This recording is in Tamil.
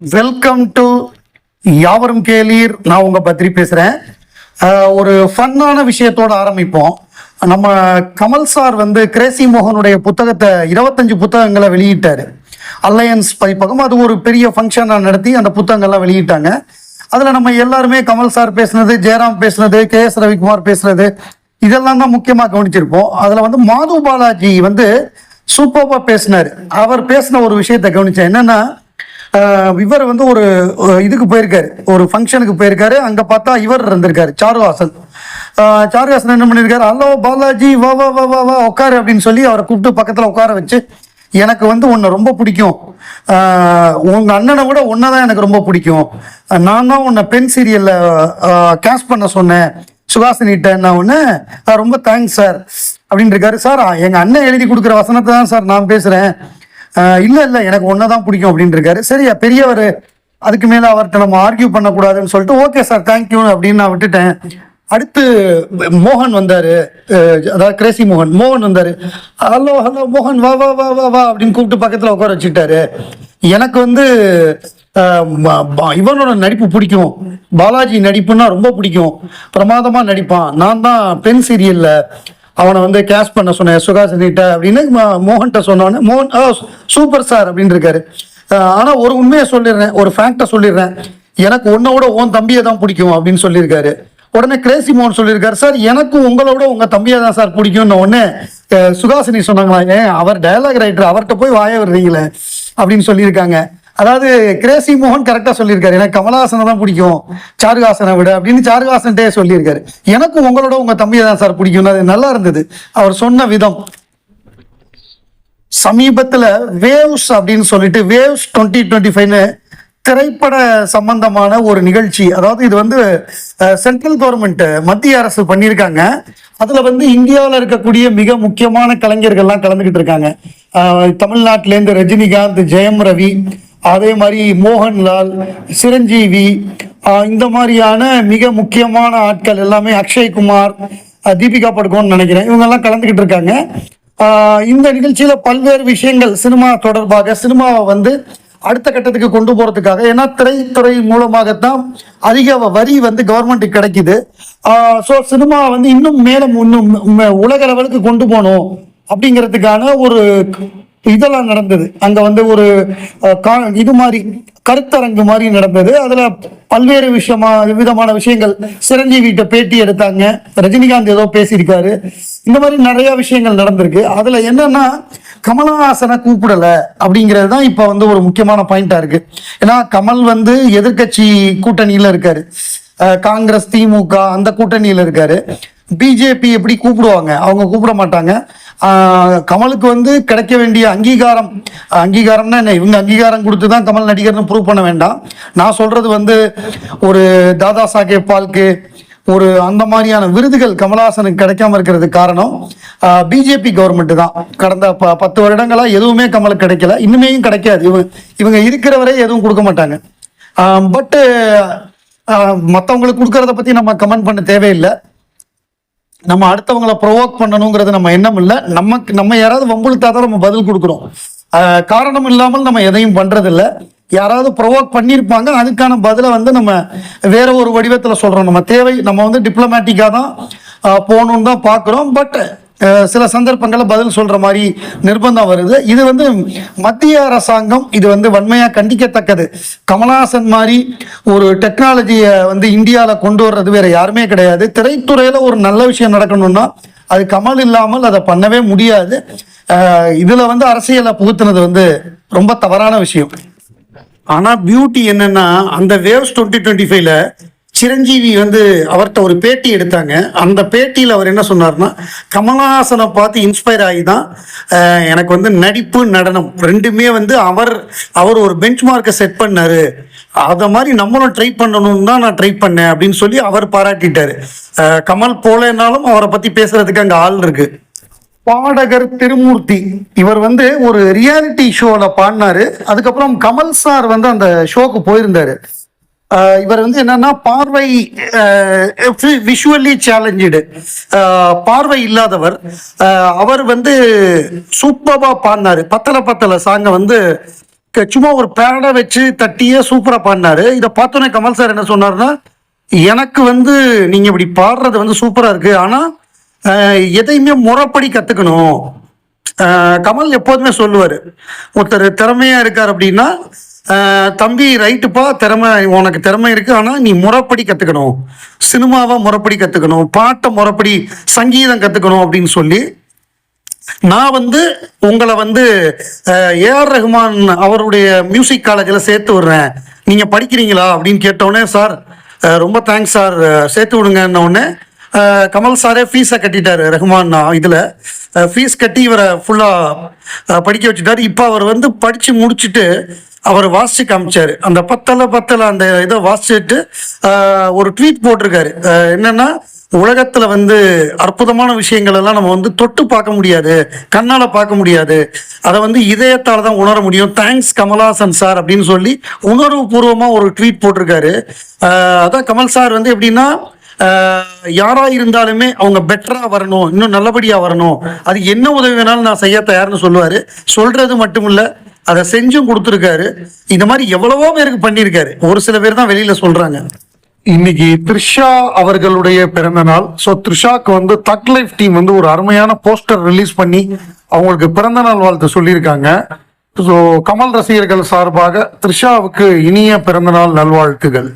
வெல்கம் டு யாவரும் கேளீர். நான் உங்க பத்ரி பேசுறேன். ஒரு ஃபன்னான விஷயத்தோட ஆரம்பிப்போம். நம்ம கமல் சார் வந்து கிரேசி மோகனுடைய புத்தகத்தை இருபத்தஞ்சு புத்தகங்களை வெளியிட்டார். அலையன்ஸ் பதிப்பகம். அது ஒரு பெரிய ஃபங்க்ஷனாக நடத்தி அந்த புத்தகங்கள்லாம் வெளியிட்டாங்க. அதில் நம்ம எல்லாருமே கமல் சார் பேசுனது ஜெயராம் பேசுனது கே எஸ் ரவிக்குமார் பேசுனது இதெல்லாம் தான் முக்கியமாக கவனிச்சிருப்போம். அதில் வந்து மாது பாலாஜி வந்து சூப்பராக பேசினார். அவர் பேசின ஒரு விஷயத்தை கவனிச்சேன். என்னன்னா இவர் வந்து ஒரு இதுக்கு போயிருக்காரு. ஒரு ஃபங்க்ஷனுக்கு போயிருக்காரு. அங்க பார்த்தா இவர் இருந்திருக்காரு சாருஹாசன். ஆஹ் சாருஹாசன் என்ன பண்ணியிருக்காரு ஹலோ பாலாஜி வா வா வா வா வா உட்காரு அப்படின்னு சொல்லி அவரை கூப்பிட்டு பக்கத்துல உட்கார வச்சு எனக்கு வந்து உன்னை ரொம்ப பிடிக்கும். உங்க அண்ணனை விட உன்னை தான் எனக்கு ரொம்ப பிடிக்கும். நான் தான் உன்னை பெண் சீரியல்ல கேஷ் பண்ண சொன்னேன். சுகாசினிட்ட நான் ஒன்று ரொம்ப தேங்க்ஸ் சார் அப்படின்னு இருக்காரு. சார் எங்க அண்ணன் எழுதி கொடுக்குற வசனத்தை தான் சார் நான் பேசுறேன். இல்லை இல்லை எனக்கு ஒன்று தான் பிடிக்கும் அப்படின்னு இருக்காரு சரியா பெரியவர் அதுக்கு மேலே அவர்கிட்ட நம்ம ஆர்கியூ பண்ணக்கூடாதுன்னு சொல்லிட்டு ஓகே சார் தேங்க்யூன்னு அப்படின்னு நான் விட்டுட்டேன். அடுத்து மோகன் வந்தாரு. அதாவது கிரேசி மோகன். மோகன் வந்தாரு. ஹலோ ஹலோ மோகன் வா வா வா வா வா அப்படின்னு கூப்பிட்டு பக்கத்தில் உட்கார வச்சுட்டாரு எனக்கு வந்து இவனோட நடிப்பு பிடிக்கும். பாலாஜி நடிப்புன்னா ரொம்ப பிடிக்கும். பிரமாதமாக நடிப்பான். நான் தான் பெண் சீரியலில் அவனை வந்து கேஷ் பண்ண சொன்னேன் சுகாசினிட்ட அப்படின்னு மோகன்கிட்ட சொன்னோன்னே மோகன் சூப்பர் சார் அப்படின்னு இருக்காரு. ஆனால் ஒரு உண்மையை சொல்லிடுறேன் ஒரு ஃபேக்டை சொல்லிடுறேன். எனக்கு உன்னோட உன் தம்பியை தான் பிடிக்கும் அப்படின்னு சொல்லியிருக்காரு. உடனே கிரேசி மோகன் சொல்லியிருக்காரு சார் எனக்கும் உங்களோட உங்கள் தம்பியை தான் சார் பிடிக்கும்னு உடனே சுகாசினி சொன்னாங்களா ஏன் அவர் டயலாக் ரைட்டர் அவர்கிட்ட போய் வாய விடுறீங்களே அப்படின்னு சொல்லியிருக்காங்க. அதாவது கிரேசி மோகன் கரெக்டா சொல்லியிருக்காரு. எனக்கு கமலஹாசனை தான் பிடிக்கும். சாருஹாசனை விட அப்படின்னு சாருஹாசன்ட்டே சொல்லியிருக்காரு. எனக்கும் உங்களோட உங்க தம்பியை தான் சார் பிடிக்கும் அது நல்லா இருந்தது. அவர் சொன்ன விதம். சமீபத்துல வேவ்ஸ் அப்படின்னு சொல்லிட்டு வேவ்ஸ் டுவெண்ட்டி டுவெண்ட்டி ஃபைவ்னு திரைப்பட சம்பந்தமான ஒரு நிகழ்ச்சி. அதாவது இது வந்து சென்ட்ரல் கவர்மெண்ட் மத்திய அரசு பண்ணியிருக்காங்க. அதுல வந்து இந்தியாவில் இருக்கக்கூடிய மிக முக்கியமான கலைஞர்கள்லாம் கலந்துக்கிட்டு இருக்காங்க. தமிழ்நாட்டிலேருந்து ரஜினிகாந்த் ஜெயம் ரவி அதே மாதிரி மோகன்லால் சிரஞ்சீவி இந்த மாதிரியான மிக முக்கியமான ஆட்கள் எல்லாமே அக்ஷய்குமார் தீபிகா படுகோன்னு நினைக்கிறேன். இவங்கெல்லாம் கலந்துக்கிட்டு இருக்காங்க. இந்த நிகழ்ச்சியில பல்வேறு விஷயங்கள் சினிமா தொடர்பாக சினிமாவை வந்து அடுத்த கட்டத்துக்கு கொண்டு போறதுக்காக ஏன்னா திரைத்துறை மூலமாகத்தான் அதிக வரி வந்து கவர்மெண்ட்டுக்கு கிடைக்குது. ஸோ சினிமா வந்து இன்னும் மேலும் இன்னும் உலக லெவலுக்கு கொண்டு போகணும் அப்படிங்கிறதுக்கான ஒரு இதெல்லாம் நடந்தது. அங்க வந்து ஒரு கா- இது மாதிரி கருத்தரங்கு மாதிரி நடந்தது. அதுல பல்வேறு விஷயமா விதமான விஷயங்கள் சிரஞ்சீவிட்ட பேட்டி எடுத்தாங்க. ரஜினிகாந்த் ஏதோ பேசியிருக்காரு. இந்த மாதிரி நிறைய விஷயங்கள் நடந்திருக்கு. அதுல என்னன்னா கமலஹாசனை கூப்பிடல அப்படிங்கிறது தான் இப்ப வந்து ஒரு முக்கியமான பாயிண்டா இருக்கு. ஏன்னா கமல் வந்து எதிர்க்கட்சி கூட்டணியில இருக்காரு. காங்கிரஸ் திமுக அந்த கூட்டணியில இருக்காரு. பிஜேபி எப்படி கூப்பிடுவாங்க? அவங்க கூப்பிட மாட்டாங்க. கமலுக்கு வந்து கிடைக்க வேண்டிய அங்கீகாரம் அங்கீகாரம்னா என்ன? இவங்க அங்கீகாரம் கொடுத்து தான் கமல் நடிகர்னு ப்ரூவ் பண்ண வேண்டாம். நான் சொல்கிறது வந்து ஒரு தாதா சாஹேப் பால்கே ஒரு அந்த மாதிரியான விருதுகள் கமலஹாசனுக்கு கிடைக்காம இருக்கிறதுக்கு காரணம் பிஜேபி கவர்மெண்ட் தான். கடந்த ப பத்து வருடங்களா எதுவுமே கமலுக்கு கிடைக்கல. இன்னுமே கிடைக்காது. இவங்க இவங்க இருக்கிறவரை எதுவும் கொடுக்க மாட்டாங்க. பட்டு மற்றவங்களுக்கு கொடுக்கறத பற்றி நம்ம கமெண்ட் பண்ண தேவையில்லை. நம்ம அடுத்தவங்களை ப்ரொவோக் பண்ணணுங்கிறது நம்ம எண்ணம் இல்லை. நமக்கு நம்ம யாராவது வம்புழுத்தா தான் நம்ம பதில் கொடுக்குறோம் காரணம் இல்லாமல் நம்ம எதையும் பண்ணுறதில்ல யாராவது ப்ரொவோக் பண்ணியிருப்பாங்க அதுக்கான பதிலை வந்து நம்ம வேற ஒரு வடிவத்தில் சொல்கிறோம் நம்ம தேவை நம்ம வந்து டிப்ளமேட்டிக்காக தான் போகணுன்னு தான் பார்க்குறோம். பட் சில சந்தர்ப்பங்களில் பதில் சொல்கிற மாதிரி நிர்பந்தம் வருது. இது வந்து மத்திய அரசாங்கம் இது வந்து வன்மையாக கண்டிக்கத்தக்கது. கமலஹாசன் மாதிரி ஒரு டெக்னாலஜியை வந்து இந்தியாவில் கொண்டு வர்றது வேறு யாருமே கிடையாது. திரைத்துறையில் ஒரு நல்ல விஷயம் நடக்கணும்னா அது கமல் இல்லாமல் அதை பண்ணவே முடியாது. இதில் வந்து அரசியலை புகுத்துனது வந்து ரொம்ப தவறான விஷயம். ஆனால் பியூட்டி என்னென்னா அந்த வேவ்ஸ் டுவெண்ட்டி டுவெண்ட்டி ஃபைவ்ல சிரஞ்சீவி வந்து அவர்கிட்ட ஒரு பேட்டி எடுத்தாங்க. அந்த பேட்டியில் அவர் என்ன சொன்னார்னா கமலஹாசனை பார்த்து இன்ஸ்பயர் ஆகி தான் எனக்கு வந்து நடிப்பு நடனம் ரெண்டுமே வந்து அவர் அவர் ஒரு பெஞ்ச் மார்க்கை செட் பண்ணார். அதை மாதிரி நம்மளும் ட்ரை பண்ணணும்னு தான் நான் ட்ரை பண்ணேன் அப்படின்னு சொல்லி அவர் பாராட்டிட்டார். கமல் போலனாலும் அவரை பற்றி பேசுறதுக்கு அங்கே ஆள் இருக்கு. பாடகர் திருமூர்த்தி இவர் வந்து ஒரு ரியாலிட்டி ஷோவில் பாடினாரு. அதுக்கப்புறம் கமல் சார் வந்து அந்த ஷோக்கு போயிருந்தாரு. இவர் வந்து என்னன்னா பார்வை விஷுவலி சேலஞ்சு பார்வை இல்லாதவர். அவர் வந்து சூப்பரா பாடினாரு. பத்தல பத்தல சாங்கை வந்து சும்மா ஒரு பேடை வச்சு தட்டியே சூப்பரா பாடினாரு. இதை பார்த்தோன்னே கமல் சார் என்ன சொன்னாருன்னா எனக்கு வந்து நீங்க இப்படி பாடுறது வந்து சூப்பரா இருக்கு. ஆனா எதையுமே முறைப்படி கத்துக்கணும். கமல் எப்போதுமே சொல்லுவாரு. ஒருத்தர் திறமையா இருக்கார் அப்படின்னா தம்பி ரைட்டுப்பா திறமை உனக்கு திறமை இருக்கு. ஆனால் நீ முறைப்படி கற்றுக்கணும் சினிமாவை முறைப்படி கற்றுக்கணும் பாட்டை முறைப்படி சங்கீதம் கற்றுக்கணும் அப்படின்னு சொல்லி நான் வந்து உங்களை வந்து ஏஆர் ரஹ்மான் அவருடைய மியூசிக் காலேஜில் சேர்த்து விடுறேன். நீங்கள் படிக்கிறீங்களா? அப்படின்னு கேட்டோடனே சார் ரொம்ப தேங்க்ஸ் சார். சேர்த்து விடுங்கன்ன உடனே கமல் சாரே ஃபீஸை கட்டிட்டாரு ரஹ்மான்னா இதில். ஃபீஸ் கட்டி இவரை ஃபுல்லாக படிக்க வச்சுட்டாரு. இப்போ அவர் வந்து படித்து முடிச்சுட்டு அவர் வாசிச்சு காமிச்சாரு. அந்த பத்தல பத்தல அந்த இதை வாசிச்சுட்டு ஒரு ட்வீட் போட்டிருக்காரு. அஹ், என்னன்னா உலகத்துல வந்து அற்புதமான விஷயங்கள் எல்லாம் நம்ம வந்து தொட்டு பார்க்க முடியாது கண்ணால பார்க்க முடியாது. அதை வந்து இதயத்தால தான் உணர முடியும். தேங்க்ஸ் கமலாசன் சார் அப்படின்னு சொல்லி உணர்வு பூர்வமா ஒரு ட்வீட் போட்டிருக்காரு. அதான் கமல் சார் வந்து எப்படின்னா யாராக யாரா இருந்தாலுமே அவங்க பெட்டரா வரணும். இன்னும் நல்லபடியா வரணும். அது என்ன உதவி வேணாலும் நான் செய்ய தயார்னு சொல்லுவாரு. சொல்றது மட்டும் இல்ல அதை செஞ்சும் கொடுத்துருக்காரு. இந்த மாதிரி எவ்வளவோ பேருக்கு பண்ணியிருக்காரு. ஒரு சில பேர் தான் வெளியில சொல்றாங்க. இன்னைக்கு த்ரிஷா அவர்களுடைய பிறந்த நாள். ஸோ த்ரிஷாக்கு வந்து தக் லைஃப் டீம் வந்து ஒரு அருமையான போஸ்டர் ரிலீஸ் பண்ணி அவங்களுக்கு பிறந்த நாள் வாழ்த்து சொல்லியிருக்காங்க. ஸோ கமல் ரசிகர்கள் சார்பாக த்ரிஷாவுக்கு இனிய பிறந்த நாள் நல்வாழ்த்துகள்.